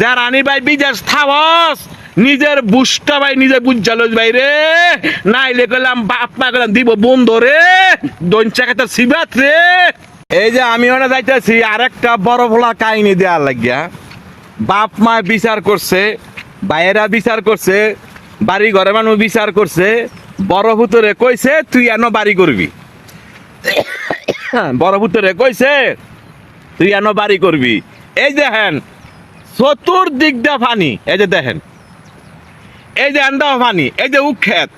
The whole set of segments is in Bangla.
যা রানী ভাই বিদেশ থাবস, নিজের বুসটা ভাই নিজে বুঝালো ভাই রে। নাইলে করলাম বাপ মা করলাম দিব বন্ধ রে। দন চাকাতে সিবাত রে। এই যে আমি ওনা যাইতেছি, আরেকটা বড় ভোলা কাহিনী দেওয়ার লাগিয়া। বাপ মা বিচার করছে বাইরা বিচার করছে বাড়ি ঘরে মানুষ বিচার করছে। বড় ভূতরে কইছে, তুই এন বাড়ি করবি। বড় ভূতরে কইছে, তুই এন বাড়ি করবি। এই দেখেন চতুর্দিক দা পানি এই যে দেখেন এই যে আন্দা পানি এই যে উক্ষেত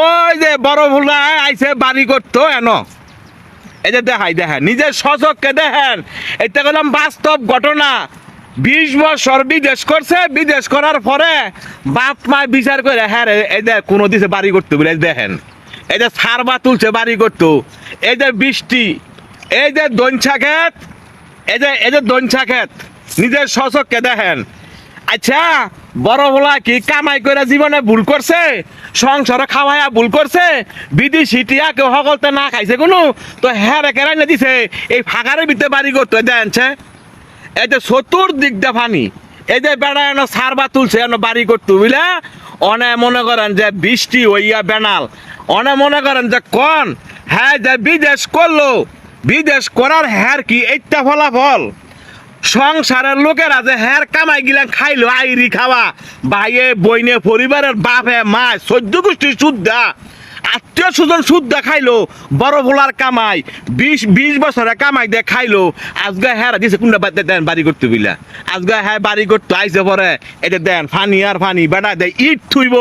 ওই যে বড় ভুলা আইসে বাড়ি করতো এন এই যে দেখাই দেখেন নিজের সচককে দেখেন এটা করলাম বাস্তব ঘটনা বিশ বছর বিদেশ করছে বিদেশ করার পরে বাপ মা বিচার করে হ্যাঁ রে এই যে কোনো দিছে বাড়ি করতো বলে দেখেন এই যে সারবা তুলছে বাড়ি করতো এই যে বৃষ্টি এই যে দঞ্চা ক্ষেত এই যে এই যে দঞ্চা ক্ষেত নিজের সচককে দেখেন। আচ্ছা বড় বলা কি কামাই করে জীবনে ভুল করছে? সংসারে খাওয়াইয়া ভুল করছে? বিদেশি টিয়া কেউ সকলতে না খাইছে কোনো? তো হ্যাঁ কেরাই না দিছে। এই ফাঁকারের ভিতরে বাড়ি করতে দেনছে এই যে চতুর দিক দা ফানি। এই যে বেড়া এন সারবা তুলছে, এন বাড়ি করতে বুঝলে? অনে মনে করেন যে বৃষ্টি হইয়া বেনাল। অনে মনে করেন যে কন? হ্যাঁ যে বিদেশ করল। বিদেশ করার হ্যার কি? এইটা ফলাফল। সংসারের লোকেরা যে হ্যার কামাই গিলা খাইলো, আইরি খাওয়া। ভাইয়ে, বইনে, পরিবারের বাপে মা চোদ্দ গোষ্ঠী শুদ্ধা আত্মীয় স্বজন শুদ্ধা খাইলো, বড় ভোলার কামাই, বিশ বিশ বছরে কামাই দিয়ে খাইলো। আজকে হ্যাঁ দিছে কোনটা দেন বাড়ি করতে বিলা আজকে হ্যাঁ বাড়ি করতে আইসে পরে এটা দেন, ফানি আর ফানি বেটা দেয় ইট থুইব,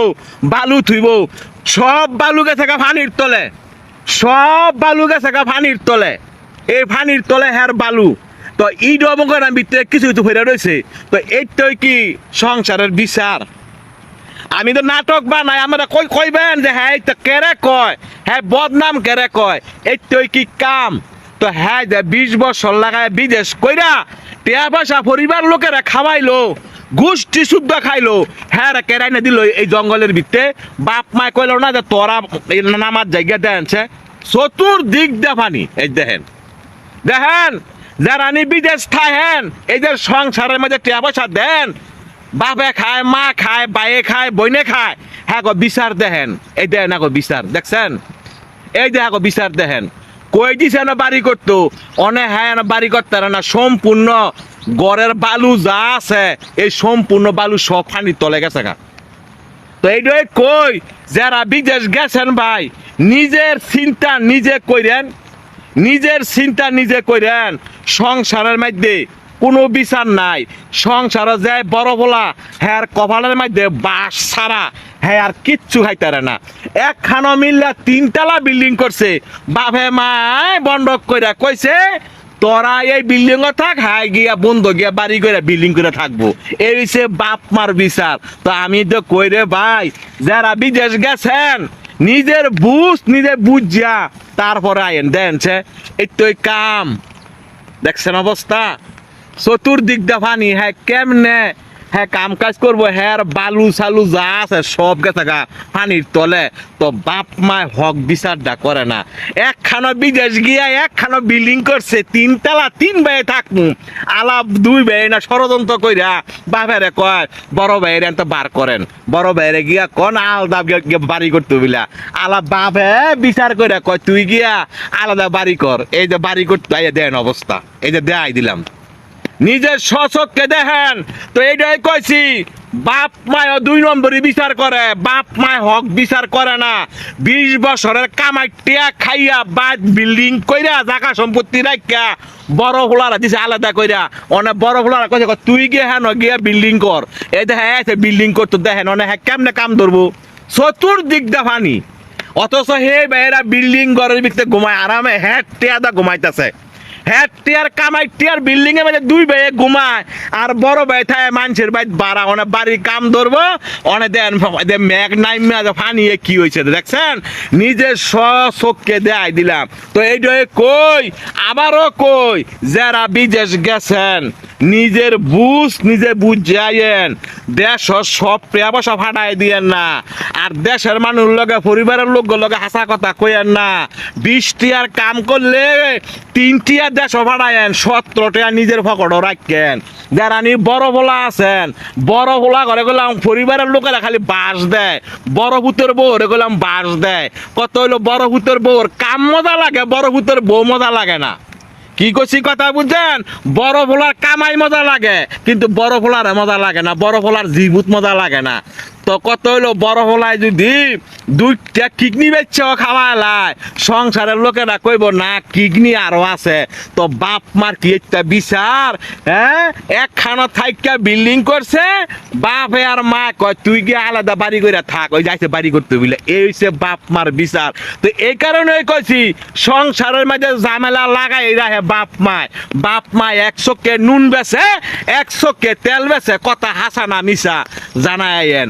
বালু থুইব, সব বালু গেছে গা ফানির তলে। সব বালু গেছে গা ফানির তলে। এই ফানির তলে হ্যার বালু। তো ইড অবকরণ ভিতরে কিছু কিছু হয়ে রয়েছে। তো এইটাই কি সংসারের বিচার? আমি তো নাটক বানাই, আমরা কই কইবেন যে হ্যাঁ এইটা কেরে কয়? হ্যাঁ বদনাম কেরে কয়? এইটাই কি কাম? তো হ্যাঁ যে বিশ বছর লাগায় বিদেশ কইরা টিয়া পয়সা পরিবার লোকেরা খাওয়াইলো গোষ্ঠী শুদ্ধ খাইলো হ্যাঁ কেরাই না দিল এই জঙ্গলের ভিতরে বাপ মায় কইলো না যে তোরা এই নামার জায়গা দেনছে চতুর দিক দেখানি। এই দেখেন। দেখেন যারা নি বিদেশ থাহেন, এই যে সংসারের মধ্যে টিয়া পয়সা দেন, বাপে খায়, মা খায় বাইয়ে খায়, বইনে খায় হ্যাঁ গো, বিচার দেহেন। এই দেখেন গো বিচার, দেখছেন? এই যে গো বিচার দেহেন। কই দিছে না বাড়ি করতো? অনে হ্যাঁ বাড়ি করতে না, সম্পূর্ণ গড়ের বালু যা আছে, এই সম্পূর্ণ বালু সব পানির তলে গেছে গা। তো এইটাই কই, যারা বিদেশ গেছেন ভাই, নিজের চিন্তা নিজে কইরেন নিজের চিন্তা নিজে কইরেন। সংসারের মধ্যে কোনো বিচার নাই। সংসারে যায় বড় বলা হ্যার কপালের মধ্যে বাস ছাড়া হ্যাঁ আর কিচ্ছু খাইতারে না। একখানো মিল্লা তিনতলা বিল্ডিং করছে। বাপে মায় বন্ধক কইরা কইছে, তোরা এই বিল্ডিং থাক, হাই গিয়া বন্ধ গিয়া বাড়ি করে বিল্ডিং করে থাকব। এই হচ্ছে বাপ মার বিচার। তো আমি তো কই রে ভাই, যারা বিদেশ গেছেন, নিজের বুঝ নিজে বুঝিয়া তারপরে আইন এই তো এই কাম। দেখছেন অবস্থা? চতুর্দিক দা পানি হ্যাঁ কেমনে? হ্যাঁ কাম কাজ করব হ্যাঁ বালু সালু যা আছে সব গা, পানির তলে। তো বাপ মায় হক বিচার বিচারটা করে না। একখানো বিদেশ গিয়া একখানো বিল্ডিং করছে তিন তিনতলা, তিন ভাইয়ে থাকমু। আলাপ দুই ভাই না, ষড়যন্ত্র কইরা বাপেরে কয়, বড় ভাইয়ের তো বার করেন। বড় ভাইয়েরে গিয়া কোন আলাদা বাড়ি করতে বিলা আলাপ বাপে বিচার কইরা কয়, তুই গিয়া আলাদা বাড়ি কর। এই যে বাড়ি করতে দেন অবস্থা। এই যে দেয় দিলাম। নিজের সচককে দেখেন। তো এইটাই কইছি, বাপ মায় দুই নম্বরই বিচার করে, বাপ মায় হক বিচার করে না। বিশ বছরের কামাই টিয়া খাইয়া বাদ বিল্ডিং কইরা জায়গা সম্পত্তি রাখিয়া বড় হোলারা দিছে আলাদা কইরা। অনেক বড় হোলারা কইছে তুই গিয়ে হ্যাঁ গিয়া বিল্ডিং কর। এই দেখে বিল্ডিং করতে দেখেন অনেক হ্যাঁ কেমনে কাম ধরবো? চতুর্দিক দেখানি অথচ হে বেয়েরা বিল্ডিং ঘরের ভিতরে ঘুমায়, আরামে হ্যাঁ টিয়াদা ঘুমাইতেছে। হ্যাঁ টিয়ার কামাই, টিয়ার বিল্ডিং এর মধ্যে দুই ভাই ঘুমায়। আর বড় ভাই থাকে মানুষের বাড়ি বাড়া অনেক বাড়ির কাম ধরবো অনেক দেন ম্যাগ নাই ফানিয়ে কি হয়েছে দেখছেন? নিজের চোখকে দেয় দিলাম। তো এইটাই কই? আবারও কই? যারা বিদেশ গেছেন, নিজের বুঝ নিজে বুঝাইয়েন। দেশ সব প্রিয়া পয়সা ফাটাই দিয়েন না। আর দেশের মানুষ লগে, পরিবারের লোক লগে হাসা কথা কইয়েন না। বিশটি আর কাম করলে তিনটি আর দেশ সতেরোটি আর নিজের ফকটও রাখেন। যারা নি বড় ভোলা আছেন, বড় ভোলা করে গেলাম, পরিবারের লোকেরা খালি বাস দেয়। বড় ভূতের বউরে গেলাম, বাস দেয়। কত হইল বড় ভূতের বউর কাম মজা লাগে, বড় ভূতের বউ মজা লাগে না। কি করছি কথা বুঝছেন? বড় ভোলার কামাই মজা লাগে, কিন্তু বড় ভোলার মজা লাগে না, বড় ভোলার জীবুত মজা লাগে না। তো কত হইল বড় ভোলায় যদি দুইটা কিডনি বেচছে খাওয়ালায় সংসারের লোকেরা কইব, না, কিডনি আরও আছে। তো বাপ মার কি একটা বিচার হ্যাঁ? একখানা থাইকা বিল্ডিং করছে, বাপে আর মা কয়, তুই গিয়ে আলাদা বাড়ি করে থাক। ওই যাইছে বাড়ি করতে বুঝলে, এই হচ্ছে বাপ মার বিচার। তো এই কারণেই কইছি, সংসারের মাঝে ঝামেলা লাগাই রাখে বাপ মায়। বাপ মায় একশো কে নুন বেছে একশো কে তেল বেছে, কথা হাসানা মিশা জানাইয়েন